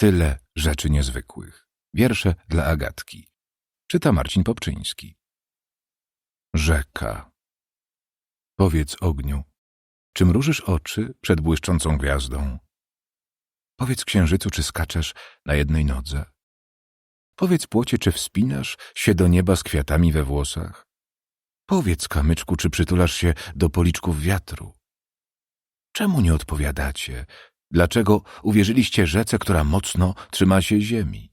Tyle rzeczy niezwykłych. Wiersze dla Agatki. Czyta Marcin Popczyński. Rzeka. Powiedz ogniu, czy mrużysz oczy przed błyszczącą gwiazdą? Powiedz księżycu, czy skaczesz na jednej nodze? Powiedz płocie, czy wspinasz się do nieba z kwiatami we włosach? Powiedz kamyczku, czy przytulasz się do policzków wiatru? Czemu nie odpowiadacie? Dlaczego uwierzyliście rzece, która mocno trzyma się ziemi?